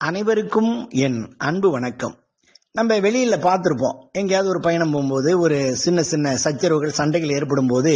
அனைவருக்கும் என் அன்பு வணக்கம். நம்ம வெளியில் பார்த்துருப்போம். எங்கேயாவது ஒரு பயணம் போகும்போது ஒரு சின்ன சின்ன சச்சரவுகள் சண்டைகள் ஏற்படும் போது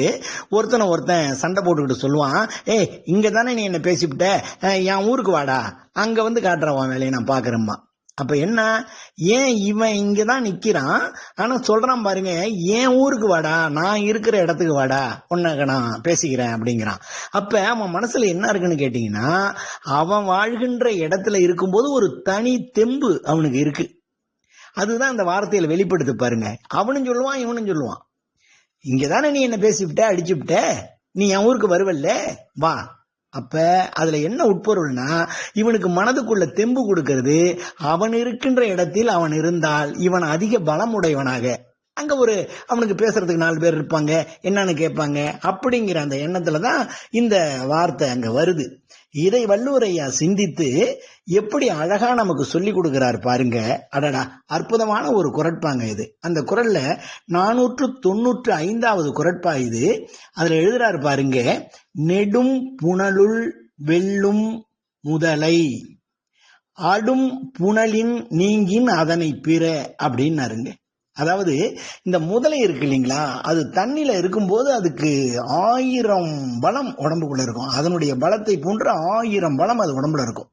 ஒருத்தனை ஒருத்தன் சண்டை போட்டுக்கிட்டு சொல்லுவான் ஏய் இங்கே தானே நீ என்னை பேசிவிட்ட? என் ஊருக்கு வாடா. அங்கே வந்து காட்டுறவன் வேலையை நான் பார்க்குறேம்மா அப்ப என்ன? ஏன் இவன் இங்கதான் நிக்கிறான்? ஆனா சொல்றான் பாருங்க என் ஊருக்கு வாடா? நான் இருக்கிற இடத்துக்கு வாடா. உன்னை நான் பேசிக்கிறேன் அப்படிங்கிறான். அப்ப அவன் மனசுல என்ன இருக்குன்னு கேட்டீங்கன்னா அவன் வாழ்கின்ற இடத்துல இருக்கும்போது ஒரு தனி தெம்பு அவனுக்கு இருக்கு. அதுதான் அந்த வார்த்தையில வெளிப்படுத்து பாருங்க. அவனும் சொல்லுவான் இவனும் சொல்லுவான். இங்கதானே நீ என்ன பேசிவிட்ட அடிச்சுவிட்ட? நீ என் ஊருக்கு வருவல்ல? வா. அப்ப அதுல என்ன உட்பொருள்னா இவனுக்கு மனதுக்குள்ள தெம்பு கொடுக்கறது அவன் இருக்கின்ற இடத்தில் அவன் இருந்தால் இவன் அதிக பலம் உடையவனாக அங்க ஒரு அவனுக்கு பேசுறதுக்கு நாலு பேர் இருப்பாங்க என்னன்னு கேட்பாங்க அப்படிங்கிற அந்த எண்ணத்துல தான் இந்த வார்த்தை அங்க வருது. இதை வள்ளுவரையா சிந்தித்து எப்படி அழகா நமக்கு சொல்லி கொடுக்கிறார் பாருங்க. அடடா அற்புதமான ஒரு குரட்பாங்க இது. அந்த குரல்ல நானூற்று தொண்ணூற்று ஐந்தாவது குரட்பா இது. அதுல எழுதுறாரு பாருங்க நெடும் புனலுள் வெல்லும் முதலை ஆடும் புனலின் நீங்கின் அதனை பிற அப்படின்னாருங்க. அதாவது இந்த முதலை இருக்கு இல்லைங்களா அது தண்ணியில இருக்கும்போது அதுக்கு ஆயிரம் பலம் உடம்புக்குள்ள இருக்கும். அதனுடைய பலத்தை போன்ற ஆயிரம் பலம் அது உடம்புல இருக்கும்.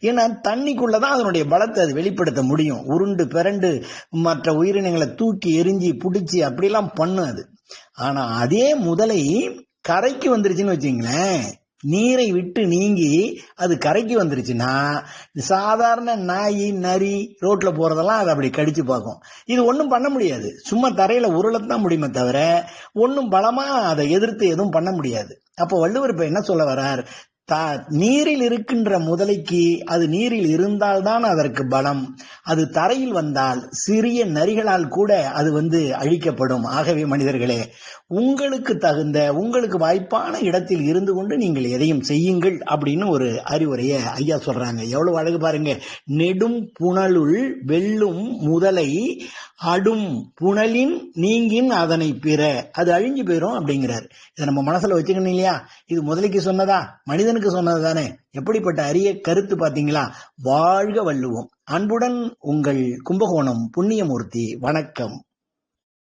ஏன்னா தண்ணிக்குள்ளதான் அதனுடைய பலத்தை அது வெளிப்படுத்த முடியும். உருண்டு பிறண்டு மற்ற உயிரினங்களை தூக்கி எரிஞ்சு பிடிச்சி அப்படிலாம் பண்ணும் அது. ஆனா அதே முதலை கரைக்கு வந்துருச்சுன்னு வச்சுங்களேன். நீரை விட்டு நீங்கி அது கரைக்கு வந்துருச்சுன்னா சாதாரண நாய் நரி ரோட்ல போறதெல்லாம் அது அப்படி கடிச்சு பார்க்கும். இது ஒன்றும் பண்ண முடியாது. சும்மா தரையில உருளத்தான் முடியுமே தவிர ஒன்றும் பலமா அதை எதிர்த்து எதுவும் பண்ண முடியாது. அப்போ வள்ளுவர் இப்ப என்ன சொல்ல வர்றார் தா நீரில் இருக்கின்ற முதலைக்கு அது நீரில் இருந்தால்தான் அதற்கு பலம். அது தரையில் வந்தால் சிறிய நரிகளால் கூட அது வந்து அழிக்கப்படும். ஆகவே மனிதர்களே உங்களுக்கு தகுந்த உங்களுக்கு வாய்ப்பான இடத்தில் இருந்து கொண்டு நீங்கள் எதையும் செய்யுங்கள் அப்படின்னு ஒரு அறிவுரைய ஐயா சொல்றாங்க. எவ்வளவு அழகு பாருங்க. நெடும் புனலுள் வெல்லும் முதலை அடும் புனலின் நீங்கின் அதனை பிற. அது அழிஞ்சு போயிரும் அப்படிங்கிறார். இதை நம்ம மனசுல வச்சுக்கணும் இல்லையா? இது முதலைக்கு சொன்னதா? மனிதனுக்கு சொன்னது தானே எப்படிப்பட்ட அரிய கருத்து பாத்தீங்களா வாழ்க வள்ளுவோம். அன்புடன் உங்கள் கும்பகோணம் புண்ணியமூர்த்தி வணக்கம்.